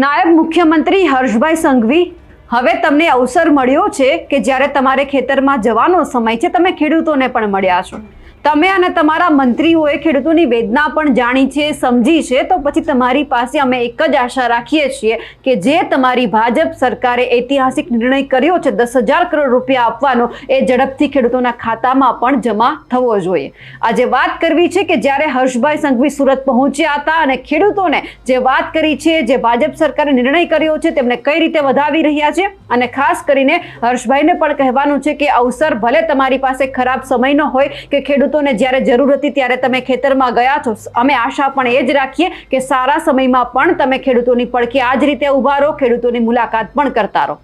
નાયબ મુખ્યમંત્રી હર્ષભાઈ સંઘવી, હવે તમને અવસર મળ્યો છે કે જ્યારે તમારે ખેતરમાં જવાનો સમય છે, તમે ખેડૂતોને પણ મળ્યા છો. તમે અને તમારા મંત્રીઓએ ખેડૂતોની વેદના પણ જાણી છે, સમજી છે, તો પછી તમારી પાસે અમે એક જ આશા રાખીએ છીએ કે જે તમારી ભાજપ સરકારે ઐતિહાસિક નિર્ણય કર્યો છે, દસ હજાર કરોડ રૂપિયા આપવાનો, એ ઝડપથી ખેડૂતોના ખાતામાં પણ જમા થવો જોઈએ. આજે વાત કરવી છે કે જ્યારે હર્ષભાઈ સંઘવી સુરત પહોંચ્યા હતા અને ખેડૂતોને જે વાત કરી છે, જે ભાજપ સરકારે નિર્ણય કર્યો છે, તેમને કઈ રીતે વધાવી રહ્યા છે? અને ખાસ કરીને હર્ષભાઈને પણ કહેવાનું છે કે અવસર ભલે તમારી પાસે ખરાબ સમયનો હોય કે ખેડૂતોને જ્યારે જરૂર હતી ત્યારે તમે ખેતરમાં ગયા છો. અમે આશા પણ એ જ રાખીએ કે સારા સમયમાં પણ તમે ખેડૂતોની પડખે આ જ રીતે ઊભા રહો, ખેડૂતોની મુલાકાત પણ કરતા રહો.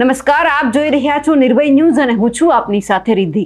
નમસ્કાર, આપ જોઈ રહ્યા છો નિર્ભય ન્યૂઝ અને હું છું આપની સાથે રિદ્ધિ.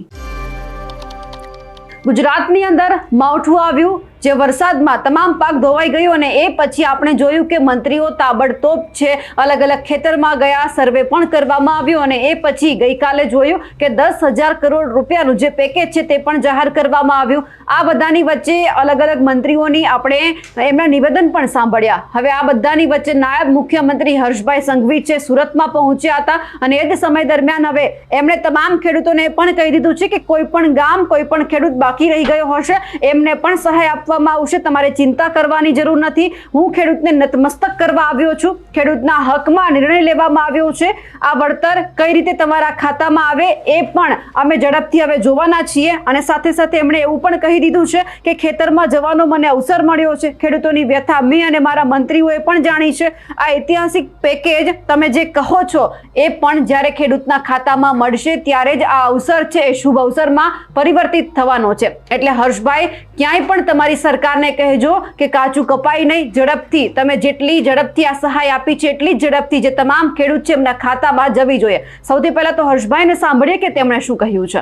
ગુજરાતની અંદર માવઠું આવ્યું જે વરસાદમાં તમામ પાક ધોવાઈ ગયો અને એ પછી આપણે જોયું કે મંત્રીઓ તાબડતોબ છે અલગ અલગ ખેતરમાં ગયા, સર્વે પણ કરવામાં આવ્યો અને એ પછી ગઈકાલે જોયું કે દસ હજાર કરોડ રૂપિયાનું જે પેકેજ છે તે પણ જાહેર કરવામાં આવ્યું. આ બધાની વચ્ચે અલગ અલગ મંત્રીઓની આપણે એમના નિવેદન પણ સાંભળ્યા. હવે આ બધાની વચ્ચે નાયબ મુખ્યમંત્રી હર્ષભાઈ સંઘવી છે, સુરતમાં પહોંચ્યા હતા અને એ જ સમય દરમિયાન હવે એમણે તમામ ખેડૂતોને પણ કહી દીધું છે કે કોઈ પણ ગામ, કોઈ પણ ખેડૂત બાકી રહી ગયો હશે. એમને પણ સહાય આપવામાં આવશે, તમારે ચિંતા કરવાની જરૂર નથી. હું ખેડૂતને નતમસ્તક કરવા આવ્યો છું. ખેડૂતના હકમાં નિર્ણય લેવામાં આવ્યો છે. આ વળતર કઈ રીતે તમારા ખાતામાં આવે એ પણ અમે ઝડપથી હવે જોવાના છીએ અને સાથે સાથે એમણે એવું પણ કહી દીધું છે કે ખેતરમાં જવાનો મને અવસર મળ્યો છે. ખેડૂતોની વ્યથા મેં અને મારા મંત્રીઓએ પણ જાણી છે. આ ઐતિહાસિક પેકેજ તમે જે કહો છો એ પણ જ્યારે ખેડૂતના ખાતામાં મળશે ત્યારે જ આ અવસર છે. એ શુભ અવસરમાં પરિવર્તિત થવાનો છે. એટલે હર્ષભાઈ, ક્યાંય પણ તમારી સરકારને કહેજો કે કાચું કપાય નહીં, ઝડપથી. તમે જેટલી ઝડપથી આ સહાય આપી છે, એટલી ઝડપથી જે તમામ ખેડૂત છે એમના ખાતામાં જવી જોઈએ. સૌથી પહેલા તો હર્ષભાઈને સાંભળીએ કે તેમણે શું કહ્યું છે.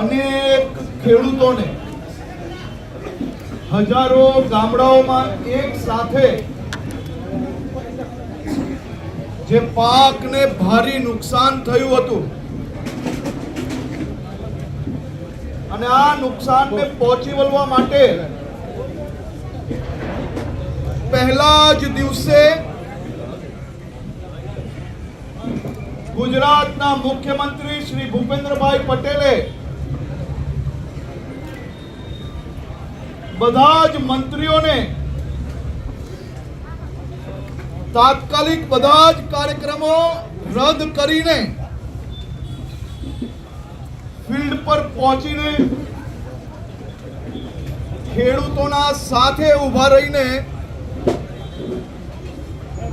અનેક ખેડૂતોને હજારો ગામડાઓમાં એક સાથે જે પાકને ભારે નુકસાન થયું હતું અને આ નુકસાનને પહોંચી વળવા માટે પહેલા જ દિવસે ગુજરાતના મુખ્યમંત્રી શ્રી ભૂપેન્દ્રભાઈ પટેલે બધા જ મંત્રીઓને તાત્કાલિક બધા જ કાર્યક્રમો રદ કરીને ફિલ્ડ પર પહોંચીને ખેડૂતોના સાથે ઊભા રહીને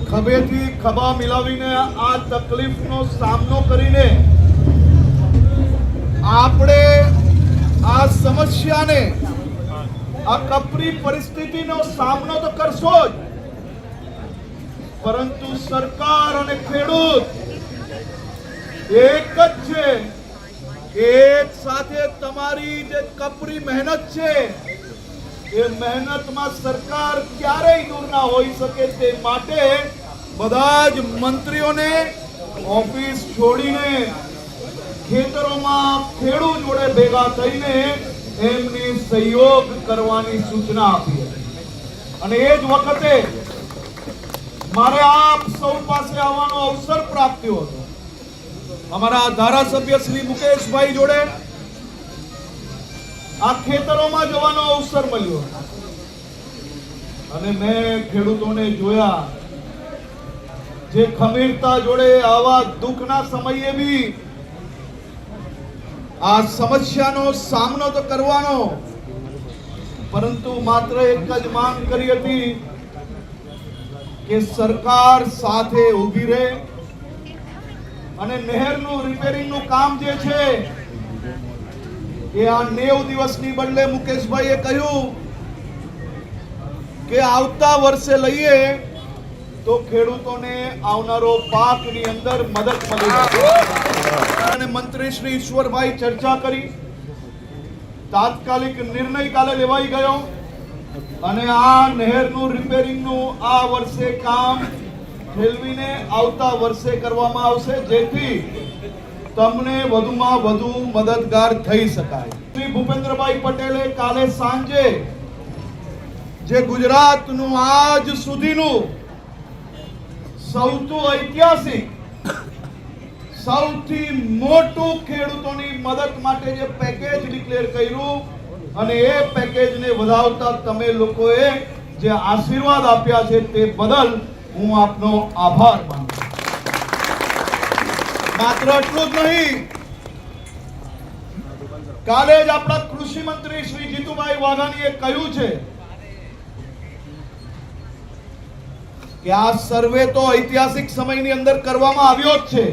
ખભેથી ખભા મિલાવીને આ તકલીફનો સામનો કરીને આપણે આ સમસ્યાને, આ કપરી પરિસ્થિતિનો સામનો તો કરશો જ. પરંતુ સરકાર અને ખેડૂત એક જ છે. એક સાથે તમારી જે કપરી મહેનત છે, એ મહેનતમાં સરકાર ક્યારેય દૂર ના હોઈ શકે તે માટે બધા જ મંત્રીઓને ઓફિસ છોડીને ખેતરોમાં ખેડૂત જોડે ભેગા થઈને એમની સહયોગ કરવાની સૂચના આપી અને એ જ વખતે મારે આપ સૌ પાસે આવવાનો અવસર પ્રાપ્ત હતો. અમારા ધારાસભ્ય શ્રી મુકેશભાઈ જોડે આ ખેતરોમાં જવાનો અવસર મળ્યો. અને મેં ખેડૂતોને જોયા. જે ખમીરતા જોડે આવા દુઃખના સમયે બી આ સમસ્યાનો સામનો તો કરવાનો, પરંતુ માત્ર એક જ માંગ કરી હતી કે સરકાર સાથે ઊભી રહે. અને નહેરનું રિપેરિંગનું કામ જે છે, એ આ નેવ દિવસની બદલે મુકેશભાઈએ કહ્યું કે આવતા વર્ષે લઈએ તો ખેડૂતોને આવનારો પાકની અંદર મદદ મળી અને મંત્રી શ્રી ઈશ્વરભાઈ ચર્ચા કરી. તાત્કાલિક નિર્ણય કાલે લેવાઈ ગયો. અને આ નહેરનું રિપેરિંગનું આ વર્ષે કામ ઠેલવીને આવતા વર્ષે કરવામાં આવશે, જેથી તમને વધુમાં વધુ મદદગાર થઈ શકાય. શ્રી ભૂપેન્દ્રભાઈ પટેલે કાલે સાંજે જે ગુજરાતનું આજ સુધીનું સૌથી ઐતિહાસિક, સૌથી મોટું ખેડૂતોની મદદ માટે જે પેકેજ ડિક્લેર કર્યું, અને એ પેકેજને વધાવતા તમે લોકોએ જે આશીર્વાદ આપ્યા છે તે બદલ હું આપનો આભાર માનું. માત્ર એટલું જ નહીં, કાલે જ આપણા કૃષિ મંત્રી શ્રી જીતુભાઈ વાઘાણીએ કહ્યું છે કે આ સર્વે તો ઐતિહાસિક સમયની અંદર કરવામાં આવ્યો જ છે.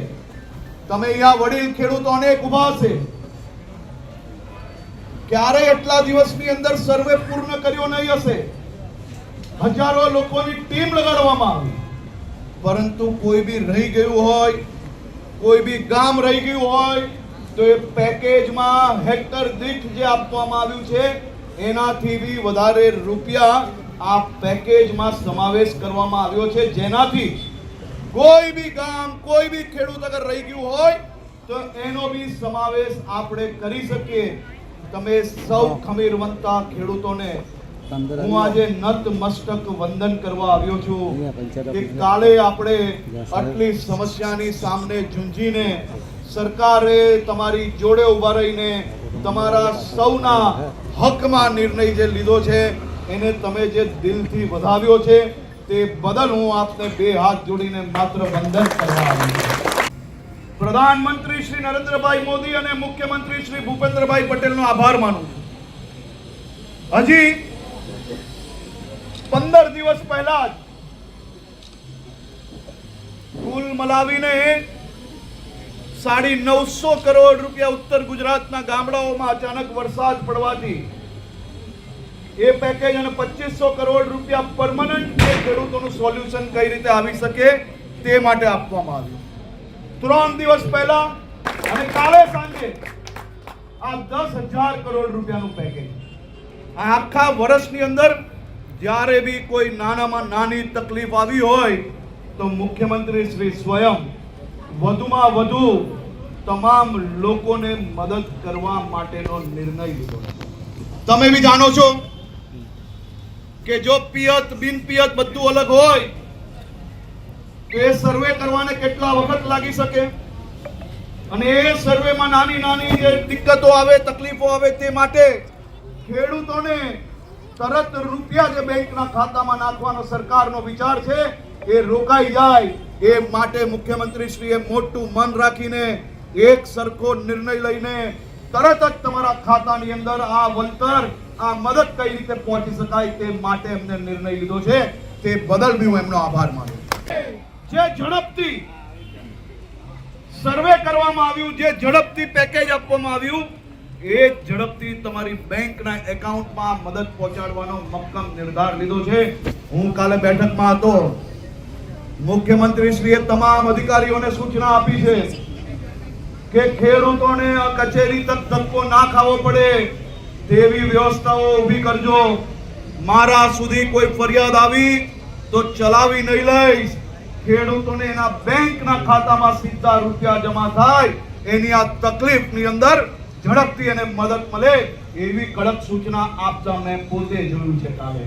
તમે અહીંયા વડીલ ખેડૂતો અનેક ઊભા છે ક્યારે એટલા દિવસની અંદર સર્વે પૂર્ણ કર્યો નહીં હશે. હજારો લોકોની ટીમ લગાડવામાં આવી. પરંતુ કોઈ બી રહી ગયું હોય, કોઈ બી ગામ રહી ગયું હોય, તો એ પેકેજમાં હેક્ટર દીઠ જે આપવામાં આવ્યું છે, એનાથી બી વધારે રૂપિયા આ પેકેજમાં સમાવેશ કરવામાં આવ્યો છે. જેનાથી કોઈ બી ગામ, કોઈ બી ખેડૂત અગર રહી ગયું હોય, તો એનો બી સમાવેશ આપણે કરી શકીએ. તમે સૌ ખમીરવંતા ખેડૂતોને હું આજે નત મસ્તક વંદન કરવા આવ્યો છું કે કાલે આપણે આટલી સમસ્યાની સામે ઝૂંઝીને સરકારે તમારી જોડે ઊભા રહીને તમારા સૌના હકમાં નિર્ણય જે લીધો છે એને તમે જે દિલથી વધાવ્યો છે તે બદલ હું આપને બે હાથ જોડીને માત્ર વંદન કરવા આવ્યો છું. પ્રધાનમંત્રી શ્રી નરેન્દ્રભાઈ મોદી અને મુખ્યમંત્રી શ્રી ભૂપેન્દ્રભાઈ પટેલનો આભાર માનું છું. હજી પંદર દિવસ પહેલા જ કુલ મલાવીને સાડી નવસો કરોડ રૂપિયા ઉત્તર ગુજરાતના ગામડાઓમાં અચાનક વરસાદ પડવાથી એ પેકેજ અને પચીસો કરોડ રૂપિયા પરમનન્ટ ખેડૂતોનું સોલ્યુશન કઈ રીતે આવી શકે તે માટે આપવામાં આવ્યું. ત્રણ દિવસ પહેલા અને કાલે સાંજે આ દસ હજાર કરોડ રૂપિયાનું પેકેજ આખા વર્ષની અંદર જ્યારે બી કોઈ નાનામાં નાની તકલીફ આવી હોય તો મુખ્યમંત્રી શ્રી સ્વયં વધુમાં વધુ તમામ લોકોને મદદ કરવા માટેનો નિર્ણય લીધો તમે બી જાણો છો કે જો પિયત બિન પિયત બધું અલગ હોય, તો એ સર્વે કરવાને કેટલા વખત લાગી શકે? અને એ સર્વેમાં નાની નાની જે દિક્કતો આવે, તકલીફો આવે તે માટે ખેડૂતોને તરત રૂપિયા જે બેંકના ખાતામાં નાખવાનો સરકારનો વિચાર છે. એ રોકાઈ જાય એ માટે મુખ્યમંત્રી શ્રીએ મોટું મન રાખીને એક સરખો નિર્ણય લઈને તરત જ તમારા ખાતાની અંદર આ વળતર, આ મદદ કઈ રીતે પહોંચી શકાય તે માટે એમને નિર્ણય લીધો છે. તે બદલ બી હું એમનો આભાર માનું જે ઝડપથી સર્વે કરવામાં આવ્યું, જે ઝડપથી પેકેજ આપવામાં આવ્યું એ ઝડપથી તમારી બેંકના એકાઉન્ટમાં મદદ પહોંચાડવાનો મક્કમ નિર્ધાર લીધો છે. હું કાલે બેઠકમાં હતો. મુખ્યમંત્રી શ્રીએ તમામ અધિકારીઓને સૂચના આપી છે કે ખેડૂતોને કચેરી તક ધક્કો ના ખાવો પડે તેવી વ્યવસ્થાઓ ઊભી કરજો. મારા સુધી કોઈ ફરિયાદ આવી તો ચલાવી નહીં લઈશ. ખેડૂતોને એના બેંકના ખાતામાં સીધા રૂપિયા જમા થાય. એની આ તકલીફની અંદર ઝડપથી એને મદદ મળે એવી કડક સૂચના આપતા મેં પોતે જોયું છે કાલે.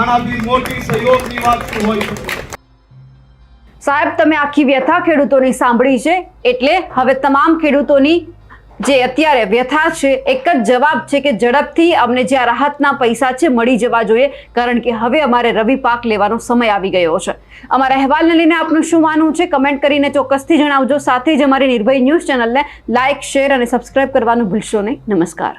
આનાથી મોટી સહયોગની વાત શું હોય? સાહેબ, તમે આખી વ્યથા ખેડૂતોની સાંભળી છે, એટલે હવે તમામ ખેડૂતોની જે અત્યારે વ્યથા છે, એક જ જવાબ છે કે ઝડપથી અમને જે આ રાહતના પૈસા છે મળી જવા જોઈએ, કારણ કે હવે અમારે રવિ પાક લેવાનો સમય આવી ગયો છે. અમારા અહેવાલને લઈને આપનું શું માનવું છે? કમેન્ટ કરીને ચોક્કસથી જણાવજો. સાથે જ અમારી નિર્ભય ન્યૂઝ ચેનલને લાઇક, શેર અને સબસ્ક્રાઇબ કરવાનું ભૂલશો નહીં. નમસ્કાર.